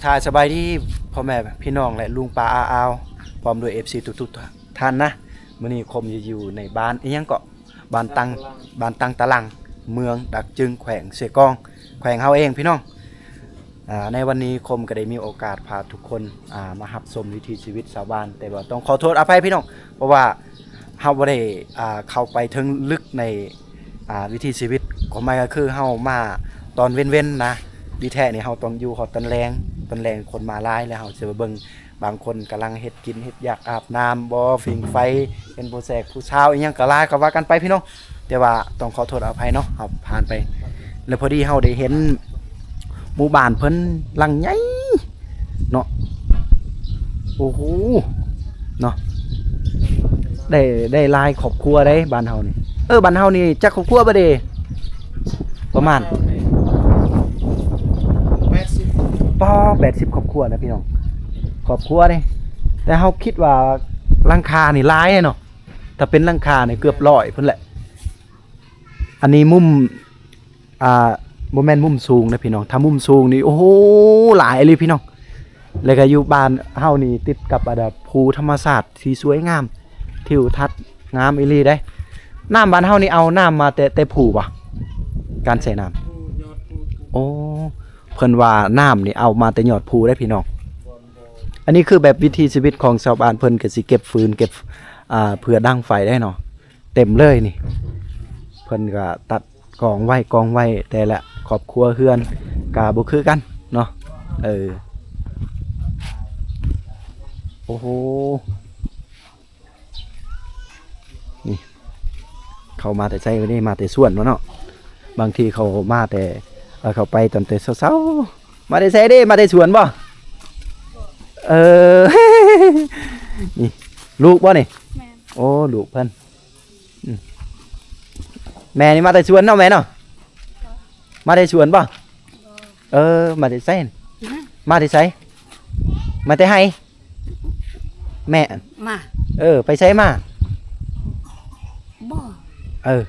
ทักทายสบายดีพ่อแม่พี่น้องและลุงป้าอาอาวพร้อมด้วย FC ทุกๆท่านนะมื้อนี้คมอยู่ในบ้านอีหยังเกาะบ้านตังบ้านตังตะลัง เมืองดักจึงแขวงเสกอง แขวงเฮาเองพี่น้องอ่าในวันนี้คมก็ได้มีโอกาสพาทุกคนอ่ามารับชมวิถีชีวิตชาวบ้าน แต่ว่าต้องขอโทษอภัยพี่น้อง เพราะว่าเฮาบ่ได้อ่าเข้าไปถึงลึกในอ่าวิถีชีวิตของมันก็คือเฮามาตอนเว้นๆนะดีแท้นี่เฮาต้องอยู่ฮอดตอนแรง ตอนแรงคนมาหลายแล้วเฮาสิมาเบิ่งบางคนกำลังเฮ็ดกินเฮ็ดอยากอาบน้ำบ่ฝิงไฟ เป็นผู้แสกผู้เชาอีหยังก็ลายก็ว่ากันไปพี่น้องแต่ว่าต้องขอโทษอภัยเนาะครับผ่านไป แล้วพอดีเฮาได้เห็นหมู่บ้านเพิ่นลังใหญ่เนาะโอ้โหเนาะได้ได้ลายครอบครัวได้บ้านเฮานี่เออบ้านเฮานี่จักครอบครัวบ่เด้ประมาณ แปด สิบป้อ80ครอบครัวนะพี่น้องครอบครัวนี่แต่เฮาคิดว่าลังคานี่หลายเนาะถ้าเป็นลังคาเนี่ยเกือบร้อยเพิ่นแหละ อันนี้มุมอ่าโมแมนมุมสูงนะพี่น้องถ้ามุมสูงนี่โอ้โหหลายเลยพี่น้องแล้วก็อยู่บ้านเฮานี่ติดกับอันดับภูธรรมศาสตร์ที่สวยงามทิวทัศน์งามอีลีได้น้ำบ้านเฮานี่เอาน้ำมาแต่แต่ผูบ่ะการใส่น้ำโอ้ พิ่นว่าน้ำนี่เอามาแต่ยอดภูได้พี่น้อง อันนี้คือแบบวิถีชีวิตของชาวบ้านเพิ่นก็สิเก็บฟืนเก็บอ่าเพื่อดั้งไฟได้เนาะเต็มเลยนี่ เพิ่นก็ตัดกองไว้กองไว้แต่ละครอบครัวเฮือนกาบ่คือกันเนาะเออโอ้โหนี่เขามาแต่ใจวันนี้มาแต่ส่วนวะเนาะบางทีเขามาแต่ เอ่อเขาไปตอนแต่เช้าๆมาแต่ไสเด้มาแต่สวนบ่เออนี่ลูกบ่นี่แม่นโอ้ลูกเพิ่นอืมแม่นี่มาแต่สวนเนาะแม่เนาะมาแต่สวนป่ะเออมาแต่ไสนี่มาแต่ไสมาแต่ไห้แม่มาเออไปไสมาบ่เออ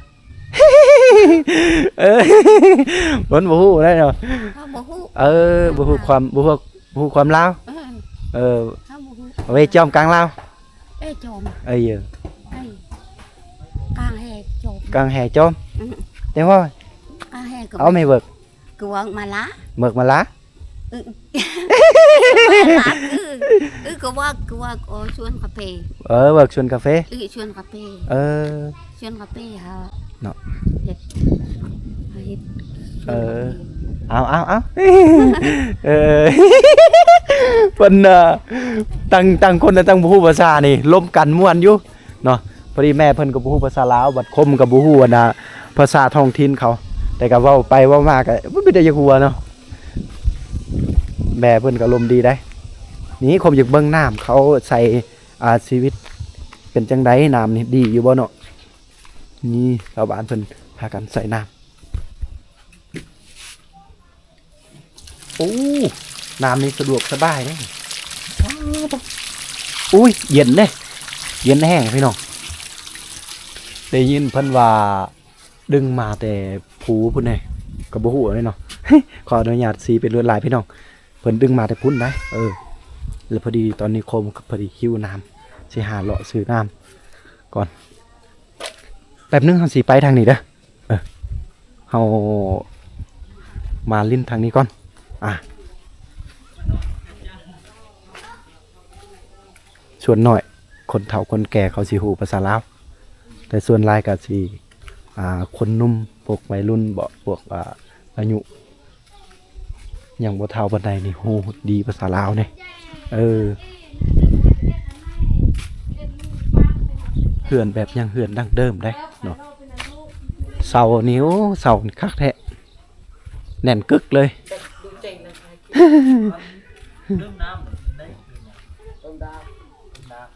เออบ่นบ่ฮู้ได้เนาะเฮาบ่ฮู้เออบ่ฮู้ความบ่ฮู้บ่ฮู้ความลาวเออเออเฮาบ่ฮู้เอาไว้จอมกลางลาวเอ้ยโจมเอ้ยเออเอ้ยกลางแหกโจมกลางแห่จอมอืมแต่ว่ากลางแหกก็เอาไม่เบิกกวางมาละเบิกมาละเออมาละคือเออก็ว่ากว่าโอ้ชวนกาแฟเออเบิกชวนกาแฟเออชวนกาแฟเออชวนกาแฟเฮา เนาะเฮ็ดเฮ็ดเออเอาเอาเอาเออเพิ่นน่ะตั้งตั้งคนน่ะตั้งบ่ฮู้ภาษานี่ล้มกันม่วนอยู่เนาะพอดีแม่เพิ่นก็บ่ฮู้ภาษาลาวบัดคมก็บ่ฮู้อันน่ะภาษาท้องถิ่นเขา แต่ก็เว้าไปเว้ามาก็บ่มีแต่อยากหัวเนาะแม่เพิ่นก็ลมณ์ดีได้ นี่คมอยากเบิ่งน้ำเขาใส่อ่าชีวิต เป็นจังไดน้ำนี่ดีอยู่บ่เนาะ นี่ชาวบ้านเพิ่นพากันใส่น้ำโอ้น้ำนี่สะดวกสบายเลยอุ้ยเย็นเลยเย็นแห้งพี่น้องได้ยินเพิ่นว่าดึงมาแต่ผูพุ่นไงกับบ่ฮู้เลยเนาะขออนุญาตสีเป็นลวดลายพี่น้องเพิ่นดึงมาแต่พุ่นได้เออ แล้วพอดีตอนนี้โคมก็พอดีหิวน้ำสิหาเลาะซื้อน้ำก่อน แป๊บนึงเฮาสิไปทางนี้เด้อเออเฮามาลิ้นทางนี้ก่อน อะส่วนหน่อยคนเฒ่าคนแก่เขาสิหูภาษาลาวแต่ส่วนหลายก็สิอ่าคนนุ่มพวกวัยรุ่นบ่พวกอ่าอายุอย่างบ่เฒ่าปานใดนี่ฮู้ดีภาษาลาวเนี่ยเออเหือนแบบยังเหือนดั้งเดิมได้ เนาะเสานี่โอ้เสานี่คักแท้แน่นกึกเลย ดูเจ๋งนะคะเริ่มน้ำได้เริ่มดาวดาว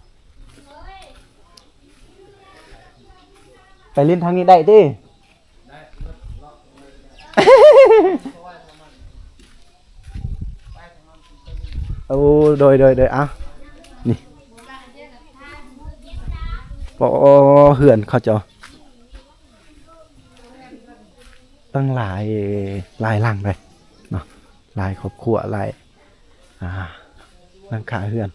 ไปเล่นทางนี้ได้ดิโอ้โดยโดยโดยเอะนี่ปอเหือนเขาเจะ ตั้งหลายหลายหลังเลยเนาะหลายครอบครัวหลายอ่างคาเฮือน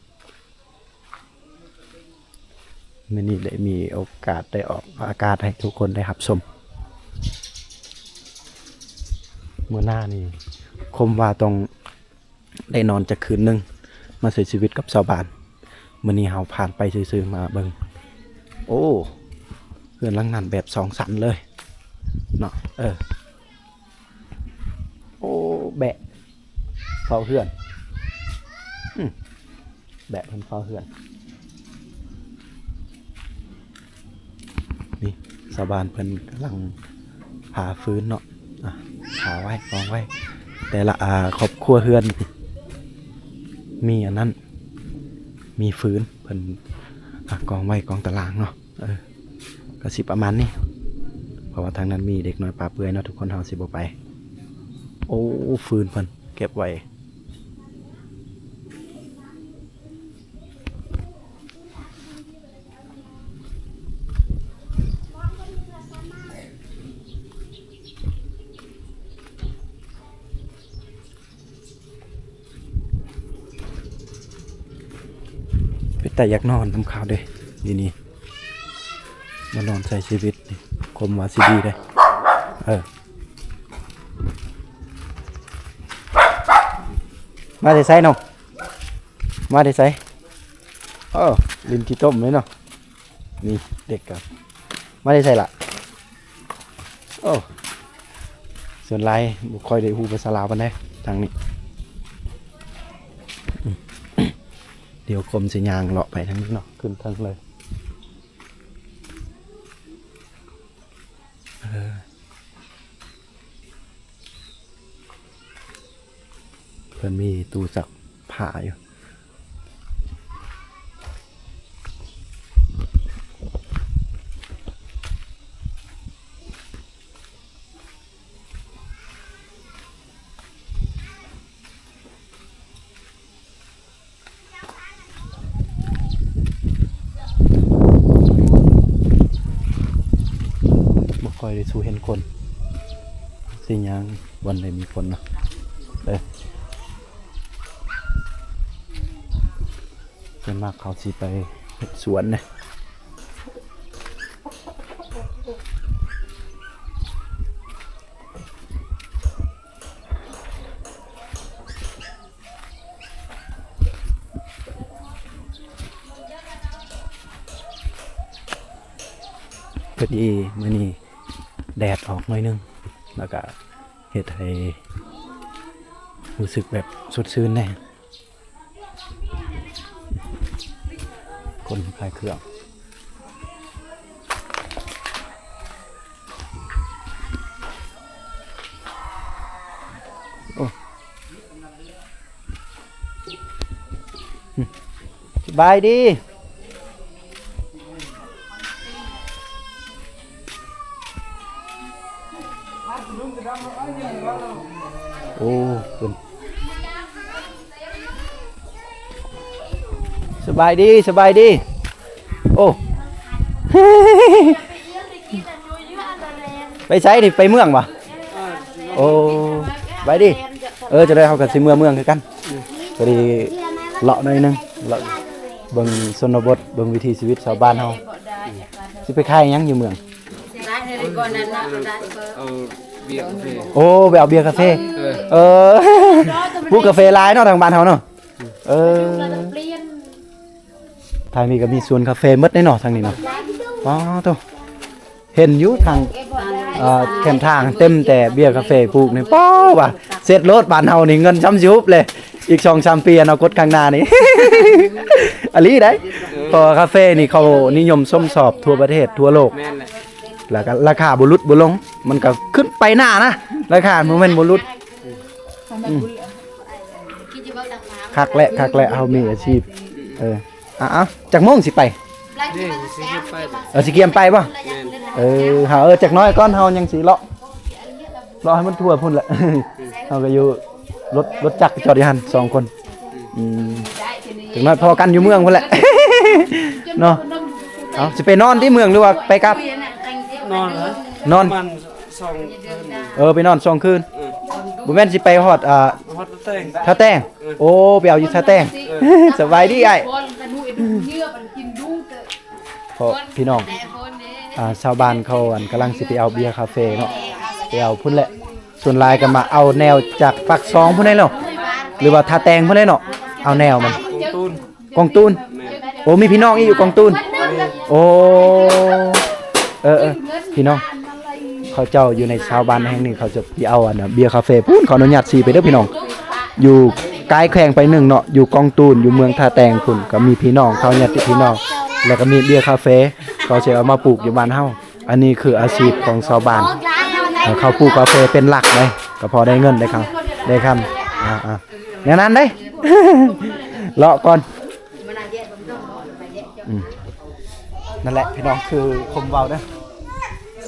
มื้อนี้ได้มีโอกาสได้ออกอากาศให้ทุกคนได้รับชมมื้อหน้านี่คมว่าต้องได้นอนจักคืนหนึง มาใช้ชีวิตกับชาวบ้านมื้อนี้เฮาผ่านไปซื่อๆมาเบิงโอ้เฮือนลังนันแบบสองสันเลยเนาะเออ โอ้แบะเฝ้าเฮือนแบะเพิ่นเฝ้าเฮือนนี่สาบานเพิ่นกำลังผาฟื้นเนาะอะผาไว้กองไว้ แต่ละอาครอบครัวเฮือน มีอันนั้น มีฟื้นเพิ่นอะกองไว้กองตารางเนาะเออก็สิประมาณนี้เพราะว่าทางนั้นมีเด็กน้อยปลาเปื่อยเนาะทุกคนเฮาสิบ่ไป โอ้ฟืนพิ่นเก็บไว้ไปแต่อยากนอนทำข่าวเด้ดีนี่มานอนใช้ชีวิตนี่คมว่าสิดีเด้ เออ มาได้ไสเนาะมาได้ไสเออลินที่ต้มเลยเนาะนี่เด็กกับมาได้ไสล่ะโอ้ส่วนลายบุคอยได้ฮูภาษาลาวปานใดทางนี้อืมเดี๋ยวคมสิยางเลาะไปทางนี้เนาะขึ้นทางเลยเออ เพิ่นมีตู้ซักผ้าอยู่บ่ค่อยได้สู้เห็นคน สิยางวันไหนมีคนเนาะเอ้ย ส่วนมากเขาสิไปสวนนะพอดีมื้อนี้แดดออกหน่อยนึง แล้วก็เฮ็ดให้รู้สึกแบบสดชื่นแน่ คนขายเครื่องโอ้สบายดีโอ้คุณ สบายดีสบายดี โอ้ ไปใช้ดิไปเมืองปะโอ้ไปดิเออจะได้เขากับสิเมืองเมืองคือกันพอดีเลาะหน่อยหนึงเลาะเบิ่งชนบทเบิ่งวิถีชีวิตชาวบ้านเฮาสิไปขายหยังอยู่เมือง เอาเบียร์กาแฟโอ้ไปเอาเบียร์กาแฟเออเออพูกาแฟลายเนาะทางบ้านเฮาเนาะ เออ ทางนี้ก็มีสวนกาแฟหมดแน่เนาะทางนี้เนาะอ๋อโตเห็นอยู่ทางเอ่อแคมทางเต็มแต่เบียร์กาแฟปลูกนี่ป้อว่ะเสร็จรถบ้านเฮานี่เงินช้ำยุบเลย อีก2-3ปีอนาคตข้างหน้านี่ อันนี้ได้เพราะว่ากาแฟนี่เขานิยมส้มสอบทั่วประเทศทั่วโลก แม่นแหละแล้วก็ราคาบ่ลดบ่ลง มันก็ขึ้นไปหน้านะราคามันแม่นบ่ลดอืมคักแหละคักแหละเฮามีอาชีพ เออ อะๆจักโมงสิไป นี่สิเฮ็ดไปเออสิเกียมไปป่ะแม่นเออหาเออจากน้อยก้อนเฮายังสิเลาะเลาะให้มันทั่วพุ่นแหละ เฮาก็อยู่รถรถจักรจอดอยู่หั่นสองคนอืมจากน้อยพอกันอยู่เมืองพุ่นแหละ เนาะเอาสิไปนอนที่เมืองหรือว่าไปกลับ นอนเหรอนอนมันสองคืนเออไปนอนสองคืนเออบ่แม่นสิไปฮอดอ่าฮอดเต้ง ท่าแต้งโอ้ไปเอาอยู่ท่าแต้ง สบายดีไอ้คนกันดูไอ้ดู เยื่อมันกินดูเตอะพอพี่น้องแต่คนนี้อ่าชาวบ้านเขาอันกำลังสิไปเอาเบียร์คาเฟ่เนาะไปเอาพุ่นแหละ ส่วนหลายก็มาเอาแนวจากปักซองพุ่นได้เนาะหรือว่าท่าแตงพุ่นได้เนาะเอาแนวมันกงตูนกองตูนโอ้มีพี่น้องอีอยู่กองตูนโอ้เออเออพี่น้องเขาเจ้าอยู่ในชาวบ้านแห่งนี้เขาจะไปเอาอันน่ะเบียร์คาเฟ่พูนขออนุญาตสีไปเด้อพี่น้องอยู่ กล้แข่งไปหนึ่งเนาะอยู่กองตูนอยู่เมืองท่าแตงคุณก็มีพี่น้องเขาญาติพี่น้องแล้วก็มีเบียร์คาเฟ่เขาจะเอามาปลูกอยู่บ้านเฮาอันนี้คืออาชีพของชาวบ้านเขาปลูกกาแฟเป็นหลักเลยก็พอได้เงินได้ครับได้คำอ่าอ่าแนวนั้นเด้เลาะก่อนนั่นแหละพี่น้องคือคมเบาเด้อ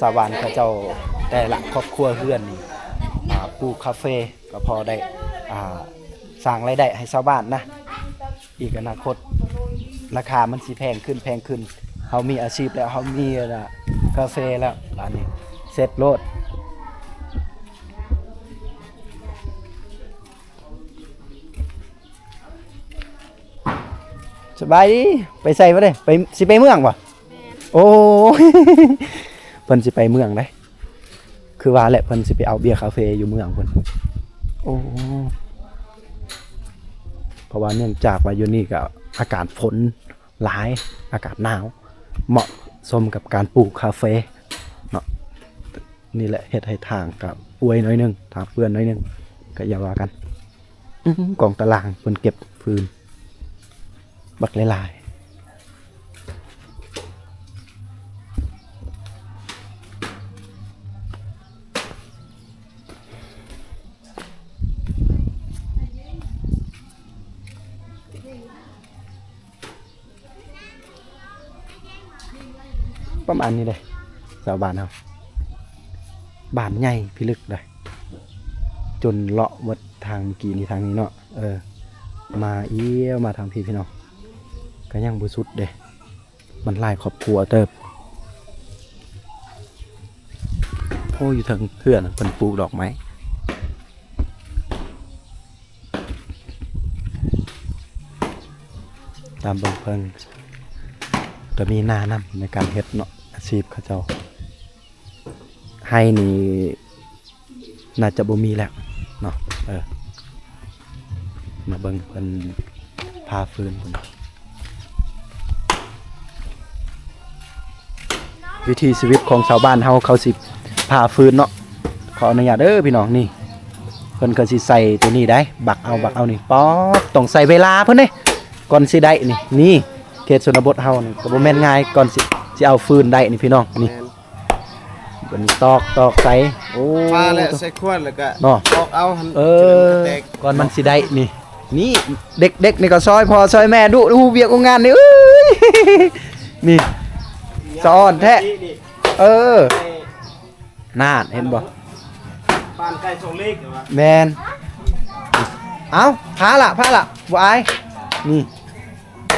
ชาวบ้านเขาเจ้าแต่ละครอบครัวเฮือนนี่อ่าปลูกคาเฟ่ก็พอได้อ่า สร้างรายได้ให้ชาวบ้านนะ อีกอนาคต ราคามันสิแพงขึ้นแพงขึ้นเขามีอาชีพแล้วเขามีนะกาแฟแล้วร้านนี้เซ็ตโลดสบายดีไปใส่มาเลยไปสิไปเมืองวะโอ้เพิ่นสิไปเมืองได้คือว่าแหละเพิ่นสิไปเอาเบียร์คาเฟ่อยู่เมืองเพิ่นโอ้ เพราะว่าเนื่องจากว่าอยู่นี่ก็อากาศฝนหลายอากาศหนาว เหมาะสมกับการปลูกคาเฟ่เนาะนี่แหละเฮ็ดให้ทางกับอวยหน้อยหนึงทางเพื่อนหน้อยหนึงก็อย่าว่ากันอื้อหือกองตารางเพิ่นเก็บฟืนบักหลายๆ ประมาณนี้เลยสาวบ้านเราบ้านใหญ่พิลึกเลยจนเลาะหมดทางกี้นี่ทางนี้เนาะเออ มาเอี้ยวมาทางพี่พี่น้องก็ยังบุสุดเด้มันหลายครอบครัวเติบโอ้อยู่ทางเพื่อนเป็นปลูกดอกไม้ตามเบิ่งเพิ่งก็มีนานำในการเฮ็ดเนาะ ชีพเขาเจ้า ให้นี่น่าจะบ่มีแล้วเนาะเออมาเบิ่งเพิ่นพาฟืนเพิ่นวิธีชีวิตของชาวบ้านเฮาเขาสิพาฟืนเนาะขออนุญาตเด้อพี่น้องนี่เพิ่นก็สิใส่ตัวนี้ได้ บักเอาบักเอานี่ป๊อดต้องใส่เวลาเพิ่นเด้ก่อนสิได้นี่นี่เขตชนบทเฮานี่ก็บ่แม่นง่ายก่อนสิ สิเอาฟืนได้นี่พี่น้องนี่เพิ่นตอกตอกใส่โอ้มาแล้วใส่ขวดแล้วก็เนาะออกเอาหันเอจนอมันแตกก่อนมันสิได้นี่ นี่เด็กๆนี่ก็ซอยพอซอยแม่ดูดูเวียกของงานนี่เอ้ยนี่สอนแท้นี่เออไอ้น่านเห็นบ่ปานไก่ทรงเล็กเหรอวะแมนเอาพาละพาละบ่อายนี่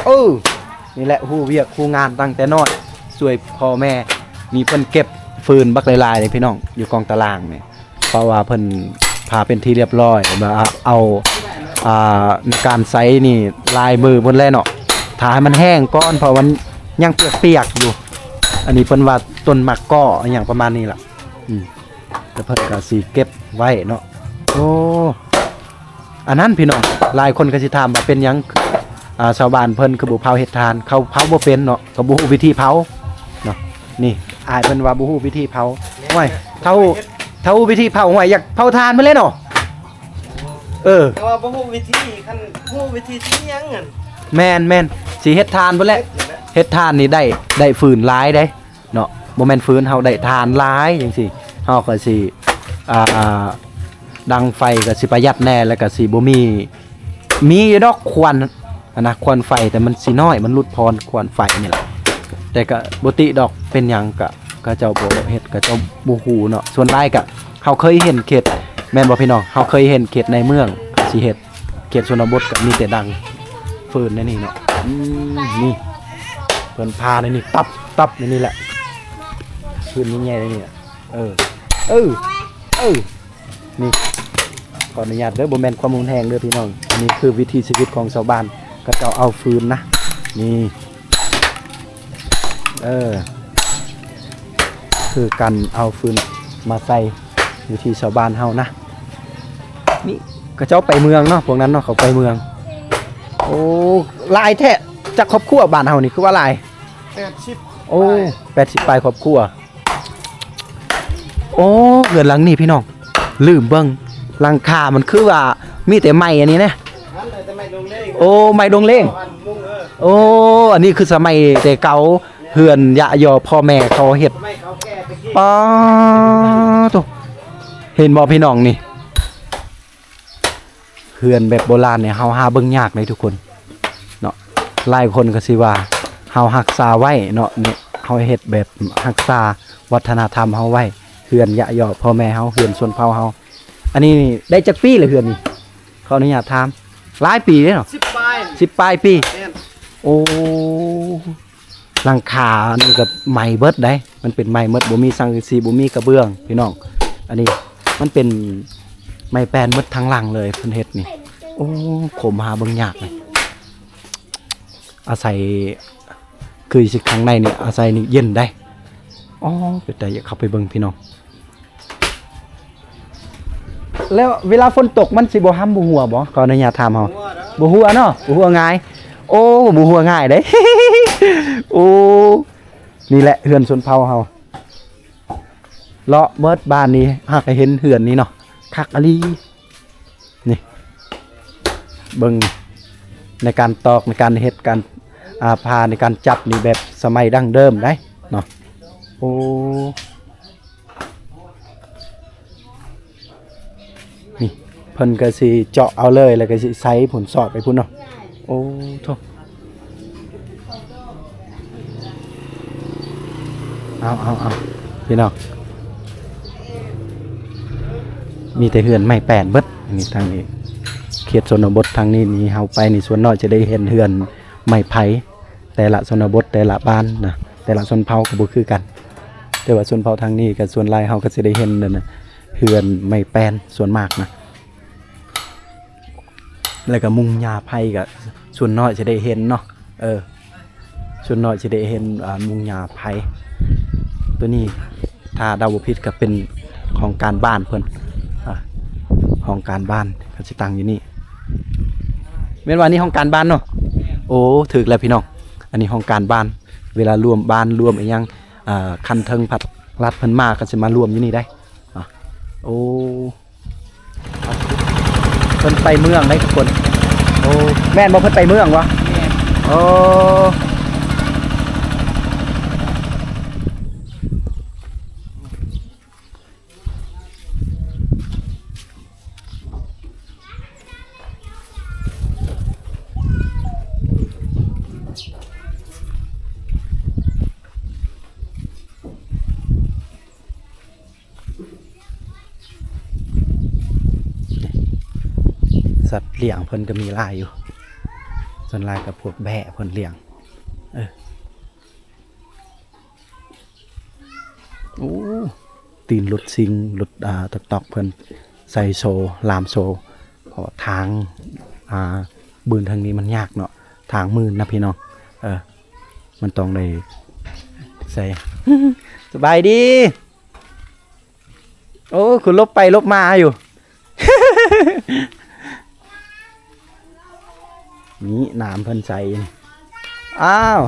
เออนี่แหละฮู้เวียกฮู้งานตั้งแต่น้อย ช่วยพ่อแม่นี่เพิ่นเก็บฟืนบักลายๆเลยพี่น้องอยู่กองตารางเนี่ยเพราะว่าเพิ่นพาเป็นที่เรียบร้อยมาเอาอ่าในการไซนี่ลายมือเพิ่นแล้วเนาะถ้าให้มันแห้งก่อนเพราะมันยังเปียกๆอยู่ อันนี้เพิ่นว่าต้นมักก้ออย่างประมาณนี้ล่ะอืมแต่เพิ่นก็สิเก็บไว้เนาะโอ้อันนั้นพี่น้องหลายคนก็สิถามว่าเป็นหยังอ่าชาวบ้านเพิ่นคือบ่เผาเฮ็ดทานเขาเผาบ่เป็นเนาะก็บ่ฮู้วิธีเผา นาะนี่อายเพิ่นว่าบ่ฮู้วิธีเผาห้วยเท่าเท่าวิธีเผาห้วยอยากเผาทานมาเลยเนาะเออแต่ว่าบ่ฮู้วิธีคันฮู้วิธีที่ยังงั้นแม่นแม่นสิเฮ็ดทานเพิ่นแหละเฮ็ดทานนี่ได้ได้ฟืนหลายได้เนาะบ่แม่นฟืนเฮาได้ทานหลายจังซี่เฮาก็สิอ่าดังไฟก็สิประหยัดแน่แล้วก็สิบ่มีมีอยู่ดอกควันอะนะควันไฟแต่มันสิน้อยมันลดพรควันไฟนี่แหละ แต่ก็บ่ติดอกเป็นหยังก็ก็เจ้าบ่เฮ็ดก็เจ้าบ่ฮู้เนาะส่วนหลายก็เฮาเคยเห็นเขตแม่นบ่พี่น้องเฮาเคยเห็นเขตในเมืองสิเฮ็ดเขตชนบทก็มีแต่ดังฟืนในนี่เนาะอืมนี่เพิ่นพาในนี่ตับตับในนี่แหละพื้นนี่แง่ในนี่อะเออเออเออนี่ขออนุญาตเด้อบ่แม่นความรุนแรงเด้อพี่น้องอันนี้คือวิถีชีวิตของชาวบ้านก็เจ้าเอาฟืนนะนี่ เออ คือการเอาฟืนมาใส่อยู่ที่ชาวบ้านเฮานะนี่ก็เจ้าไปเมืองเนาะพวกนั้นเนาะเขาไปเมือง โอ้หลายแท้จากครอบครัวบ้านเฮานี่คือว่าหลายแปดสิบโอ้แปดสิบปลายครอบครัวโอ้เกินหลังนี่พี่น้องลืมเบิ้งหลังคา มันคือว่ามีแต่ไม้อันนี้นะนั่นเลยแต่ไม่ลงเลขโอ้ไม้ดงเล่งวันมุ่งเออโอ้อันนี้คือสมัยแต่เก่า เฮือนยะยอพ่อแม่เขาเฮ็ดไม่เขาแก้ตะกี้ป้าตัวเห็นบ่พี่น้องนี่เฮือนแบบโบราณเนี่ยเฮาหาเบิ่งยากเลยทุกคนเนาะหลายคนก็สิว่าเฮารักษาไว้เนาะเนี่ยเฮาเฮ็ดแบบรักษาวัฒนธรรมเฮาไว้เฮือนยะยอพ่อแม่เฮาเฮือนชนเผ่าเฮาอันนี้นี่ได้จักปีเลยเฮือนนี่ขออนุญาตถามหลายปีเลยเนาะสิบปลายสิบปลายปีแม่นโอ้ หลังคานี่ก็ไม้เบิดได้ มันเป็นไม้เบิดบ่มีสังกะสีบ่มีกระเบื้องพี่น้อง อันนี้มันเป็นไม้แปลนเบิดทั้งหลังเลยเพิ่นเฮ็ดนี่ โอ้ขมหาเบิ่งยากเลยอาศัยคือสิข้างในนี่อาศัยนี่เย็นได้อ๋อเป็นแต่อยากเข้าไปเบิ่งพี่น้อง แล้วเวลาฝนตกมันสิบ่ห้ำบ่หัวบ่ขออนุญาตถามเฮาหัวเด้อบ่หัวเนาะบ่หัวง่าย โอ้บ่หัวง่ายเด้ โอ้นี่แหละเฮือนชนเผ่าเฮาเลาะเบิดบ้านนี้หากเห็นเฮือนนี้เนาะคักอลีนี่เบิงในการตอกในการเฮ็ดการอาพาในการจับนี่แบบสมัยดั้งเดิมได้เนาะโอ้นี่เพิ่นก็สิเจาะเอาเลยแล้วก็สิใส่ผลสอดไปพุ่นเนาะโอ้โท เอาเอาเอาพี่น้องมีแต่เฮือนไม่แปลนเบิดอันนี้ทางนี้เขตชนบททางนี้นี่เฮาไปนี่ส่วนน้อยจะได้เห็นเฮือนไม้ไผ่แต่ละชนบทแต่ละบ้านนะแต่ละชนเผ่าก็บ่คือกัน แต่ว่าชนเผ่าทางนี้กับส่วนลายเฮาก็สิได้เห็นนั่นน่ะเฮือนไม้แปนส่วนมากนะแล้วก็มุงหญ้าไผ่ก็ส่วนน้อยจะได้เห็นเนาะเออส่วนน้อยจะได้เห็นมุงหญ้าไผ่ ตัวนี้ถ้าเดาบ่ผิดก็เป็นของการบ้านเพิ่นอะของการบ้านก็สิตั้งอยู่นี่แม่นว่านี่ห้องการบ้านเนาะโอ้ถึกแล้วพี่น้องอันนี้ห้องการบ้าน เวลารวมบ้านรวมอีหยังอ่าคันเทิงผัดรัดเพิ่นมาก็สิมารวมอยู่นี่ได้อะโอ้อะเพิ่นไปเมืองได้ทุกคนโอ้แม่นบ่เพิ่นไปเมืองวะโอ้ ลี้ยงเพิ่นก็มีลายอยู่ ส่วนลายกับพวกแบะเพิ่นเลี้ยง เออโอ้ตีนรถซิงรถอ่าตอกตอกเพิ่นใส่โซลามโซเพราะทางอ่าบืนทางนี้มันยากเนาะทางมืนนะพี่น้องเออ มันต้องได้ใส่สบายดี โอ้ คุณลบไปลบมาอยู่ นี่น้ำเพิ่นใส่นี่อ้าว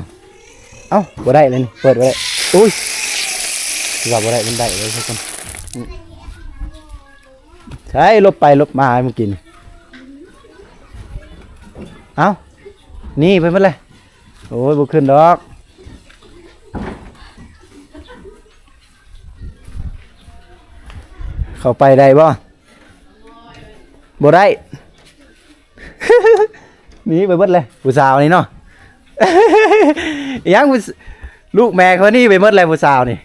เอ้าบ่ได้เลยนี่ เปิดบ่ได้อุ้ยว่าบ่ได้มันได้เลยทุกคนใช่ลบไปลบมาเมื่อกี้นี่เอ้า นี่ไปหมดเลย โอ้ยบ่ขึ้นดอกเข้าไปได้บ่บ่ได้ หนีไปเบิดเลยผู้สาวนี่เนาะ ยังผู้ลูกแม่เขานี่ไปเบิดเลยผู้สาวนี่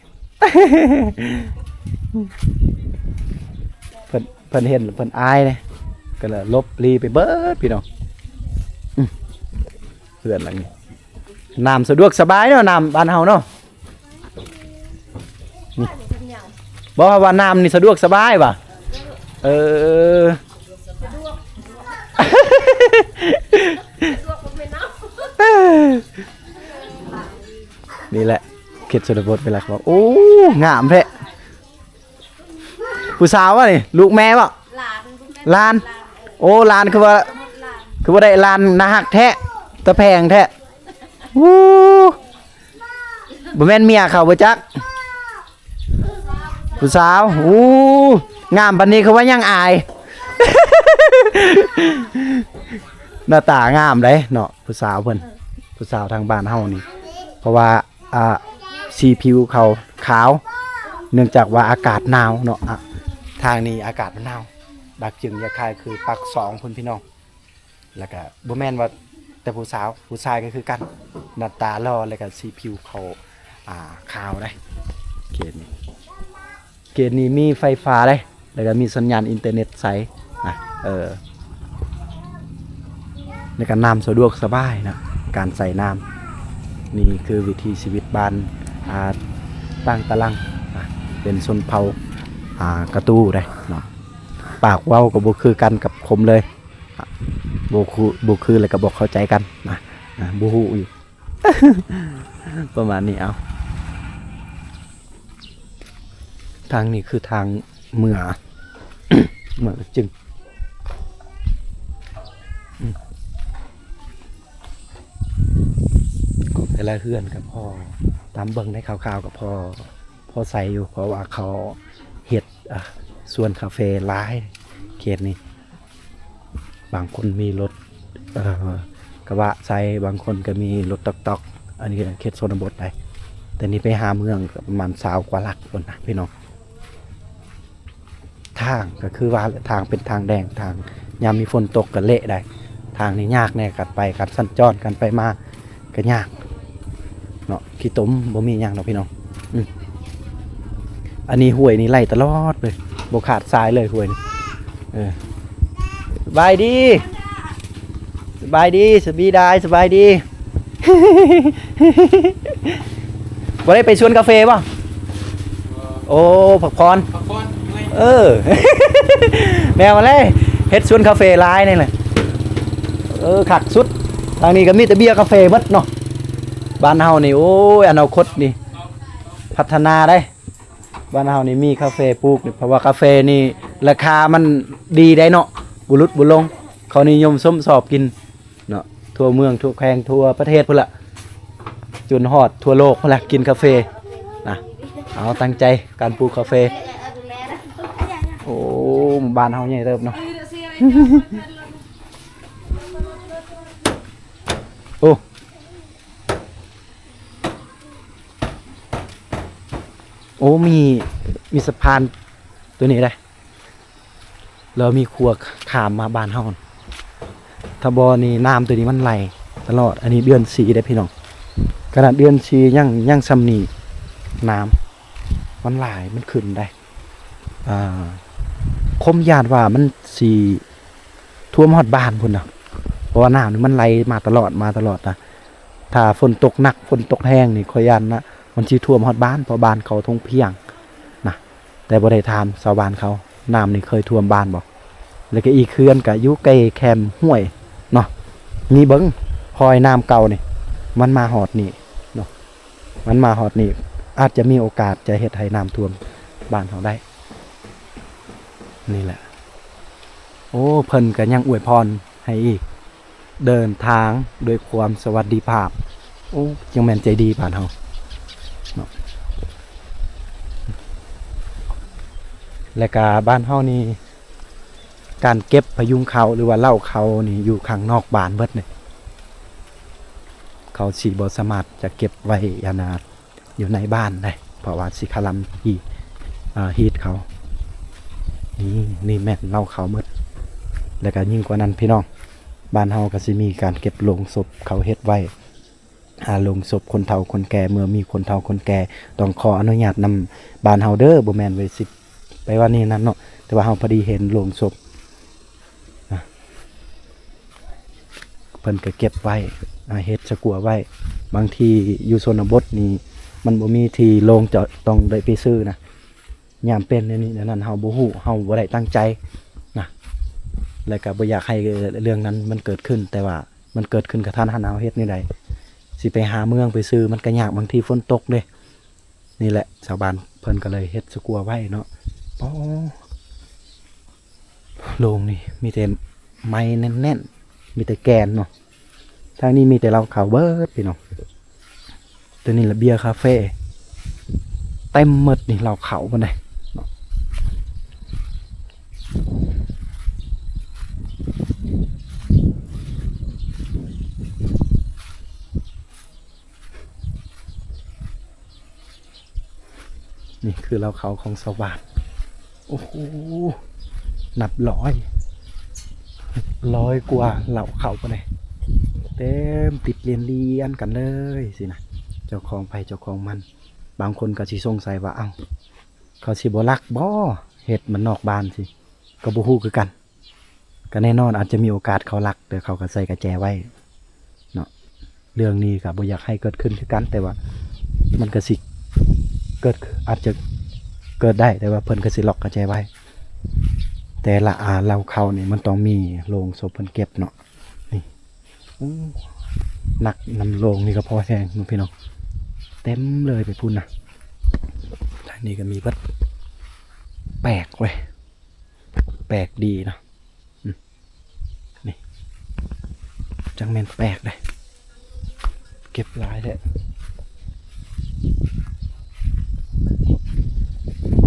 เพิ่นเพิ่นเห็นเพิ่นอายเลยก็เลยลบลีไปเบิดพี่น้องเพื่อนหลังนี้น้ำสะดวกสบายเนาะน้ำบ้านเฮาเนาะบอกว่าน้ำนี่สะดวกสบายป่ะเออ นี่แหละเขตชนบทเวลาเขาบอกโอ้งามแท้ผู้สาววะนี่ลูกแม่วะหลานลาน โอ้ลานคือว่า คือว่าได้ลานนาหักแท้ตะแพงแท้วู้บ่แม่นเมียเขาบ่จักผู้สาวอู้งามปานนี้คือว่ายังอาย หน้าตางามเลยเนาะผู้สาวเพิ่น ผู้สาวทางบ้านเฮานี่ เพราะว่าอ่าสีผิวเขาขาว เนื่องจากว่าอากาศหนาวเนาะอะทางนี้อากาศมันหนาวดักจึงยาคายคือปักสองพุ่นพี่น้อง แล้วก็บ่แม่นว่าแต่ผู้สาวผู้ชายก็คือกันหน้าตาหล่อแล้วก็สีผิวเขาอ่าขาวได้เกณฑ์นี้เกณฑ์นี้มีไฟฟ้าได้แล้วก็มีสัญญาณอินเทอร์เน็ตใช้นะเออในการนำสะดวกสบายนะ การใส่น้ำนี่คือวิถีชีวิตบ้านาตั้งตะลังเป็นชนเผ่ากระตู้ได้เนาะปากว้าวกับบ่คือกันกับผมเลยบุคือบุคือแล้วก็บอกเข้าใจกันนะบูฮูอยู่ประมาณนี้เอาทางนี้คือทางเมือเมือจึง แต่ละเพื่อนกับพ่อตามเบิ่งในข่าวๆกับพ่อพ่อใส่อยู่เพราะว่าเขาเห็ดอะส่วนคาเฟ่ร้ายเขตนี้บางคนมีรถกระบะใส่บางคนก็มีรถตอกตอกๆอันนี้เขตชนบทไปแต่นี่ไปหาเมืองประมาณสาวกว่าหลักคนนะพี่น้องทางก็คือว่าทางเป็นทางแดงทางยามมีฝนตกก็เละได้ ทางนี้ยากแน่กัดไปกัดสัญจรกันไปมาก็ยาก เนาะขี้ต้มบ่มีหยังเนาะพี่น้องอืมอันนี้ห้วยนี่ไล่ตลอดเลยบ่ขาดสายเลยห้วยนี่เออสบายดี สบายดีสบีได้สบายดีบ่ได้ไปชวนกาแฟป่ะโอ้ผักพรพักผ่อนไม่เออ แมวมาเลยเฮ็ดชวนกาแฟร้ายนี่แหละเออขักสุด ทางนี้ก็มีแต่เบียร์กาแฟเบิดเนาะ บ้านเฮานี่โอ้ยอนาคตนี่ พัฒนาได้ บ้านเฮานี่มีคาเฟ่ปลูกนี่เพราะว่ากาแฟนี่ราคามันดีได้เนาะบุรุษบุลง เขานิยมส้มสอบกินเนาะทั่วเมืองทั่วแควงทั่วประเทศพุ่นละจนฮอดทั่วโลกพุ่นละกินกาแฟนะเอาตั้งใจการปลูกกาแฟโอ้บ้านเฮาใหญ่เติบเนาะโโอ้มีมีสะพานตัวนี้ได้แล้วมีครัวขามมาบานเฮาถ้าบอนี่น้ำตัวนี้มันไหลตลอด อันนี้เดือนสีได้พี่น้องขนาดเดือนสียังยังซ้ำนีน้ำมันไหลมันขึ้นได้อ่าคมยานว่ามันสีท่วมฮอดบ้านพุ่นนะเพราะว่าน้ำนี่มันไหลมาตลอดมาตลอดนะถ้าฝนตกหนักฝนตกแห้งนี่ขอยยันนะ มันสิท่วมฮอดบ้านเพราะบ้านเขาทงเพียงนะแต่บ่ได้ถามชาวบ้านเขาน้ำนี่เคยท่วมบ้านบ่แล้วก็อีเขื่อนก็อยู่ใกแคมห้วยเนาะนี่เบิ่งพอยน้ำเก่านี่มันมาฮอดนี่เนาะมันมาฮอดนี่อาจจะมีโอกาสจะเฮ็ดให้น้ำท่วมบ้านเขาได้ นี่แหละ โอ้เพิ่นก็ยังอวยพรให้อีก เดินทางด้วยความสวัสดิภาพ โอ้ยังแมนใจดีป่านเฮา เนาะและกาบ้านเฮานี่การเก็บพยุงเขาหรือว่าเล่าเขานี่อยู่ข้างนอกบ้านเบิดเนี่ยเขาสีบสามารถจะเก็บไว้ยานาอยู่ในบ้านได้เพราะว่าสิคลัมฮีฮีทเขานี่นี่แม่นเล่าเขาเมดแล้วก็ยิ่งกว่านั้นพี่น้องบ้านเฮาก็สิมีการเก็บลงศพเขาเฮ็ดไว้ หาลงศพคนเฒ่าคนแก่เมื่อมีคนเฒ่าคนแก่ต้องขออนุญาตนำบ้านเฮาเด้อบ่แม่นไว้สิไปว่านี่นั่นเนาะแต่ว่าเฮาพอดีเห็นลงศพนะเพิ่นก็เก็บไว้เฮ็ดสะกัวไว้ บางทีอยู่ชนบทนี่มันบ่มีที่ลงจะต้องได้ไปซื้อนะยามเป็นอันนี้นั้นเฮาบ่ฮู้เฮาบ่ได้ตั้งใจนะแล้วก็บ่อยากให้เรื่องนั้นมันเกิดขึ้น แต่ว่ามันเกิดขึ้นกับท่านหันเอาเฮ็ดนี่ใด สิไปหาเมืองไปซื้อมันก็ยากบางทีฝนตกเด้นี่แหละชาวบ้านเพิ่นก็เลยเฮ็ดสกัวไว้เนาะอ๋อโรงนี่มีแต่ไม้แน่นๆ มีแต่แกนเนาะทางนี้มีแต่เราขาวเบิร์ดพี่น้องตัวนี้ละเบียร์คาเฟ่เต็มหมดนี่เราเขาบันไดเน นี่คือเราเขาของสวรรค์โอ้โหนับร้อยร้อยกว่าเหล่าเขาปะเนี่ยเต็มติดเรียนเรียนกันเลยสินะเจ้าของไปเจ้าของมัน บางคนก็สิสงสัยว่าเอ้าเขาสิบ่รักบ่เห็ดมันนอกบ้านสิก็บ่ฮู้คือกัน ก็แน่นอนอาจจะมีโอกาสเขารักแต่เขาก็ใส่กระแจไว้เนาะเรื่องนี้ก็บ่อยากให้เกิดขึ้นคือกันแต่ว่า มันก็สิ เกิดอาจจะเกิดได้แต่ว่าเพิ่นก็สิล็อกกระแจไว้ แต่ละอาเราเขานี่มันต้องมีโรงศพเพิ่นเก็บเนาะนี่หนักนำโรงนี่ก็พอแทงนู่นพี่น้องเต็มเลยไปพุ่นนะทางนี้ก็มีเบัดแปลกเว้ยแปลกดีเนาะนี่จังแมนแปลกเลยเก็บหลายเลย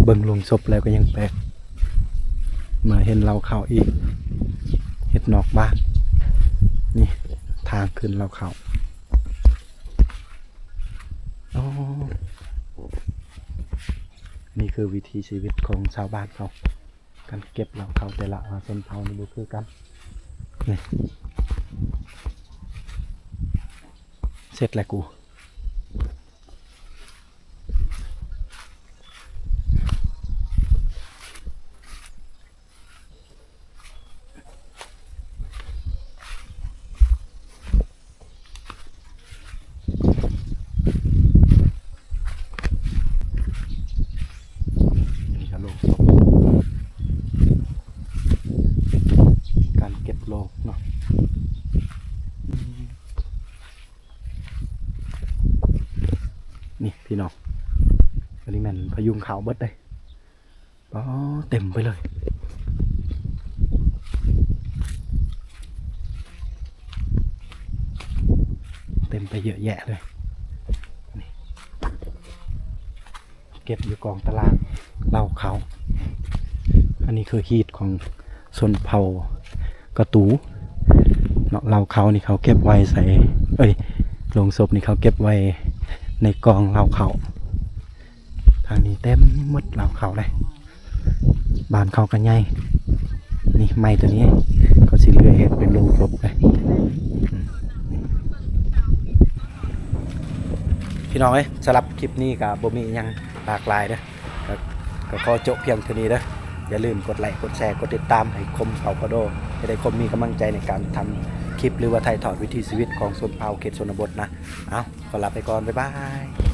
เบิ่งลงศพแล้วก็ยังแปลก มาเห็นเราเข้าอีก เห็ดนอกบ้าน นี่ทางขึ้นเราเข้าอ๋อนี่คือวิถีชีวิตของชาวบ้านเขาการเก็บเราเขาแต่ละอาชนเผ่านี่บ่คือกันนี่เสร็จแล้วกู นี่ก็โลงศพการเก็บโลงเนาะอืมนี่พี่น้องอันนี้แมันพยุง ขาวเบิดเลยอ๋อเต็มไปเลยเต็มไปเยอะแยะเลยเก็บอยู่กองตารางเล่าเขา อันนี้คือฮีตของชนเผากระตูเนาะเล่าเขานี่เขาเก็บไว้ใส่ เอ้ยโลงศพนี่เขาเก็บไว้ในกองเล่าเขา ทางนี้เต็มหมดเล่าเขาเลยบานเขากันใหญ่นี่ไม้ตัวนี้ก็สิเลือยเห็ดเป็นโลงศพเลยพี่น้องเอ้ยสำหรับคลิปนี้กับบ่มียังหลากหลายเด้อก็ขอจบเพียงเท่านี้เด้ออย่าลืมกดไลค์กดแชร์กดติดตามให้คมเขากระโดจะได้คมมีกำลังใจในการทำคลิปหรือว่าถ่ายทอดวิถีชีวิตของชนเผ่าเขตชนบทนะ เอาขอลาไปก่อน บ๊ายบาย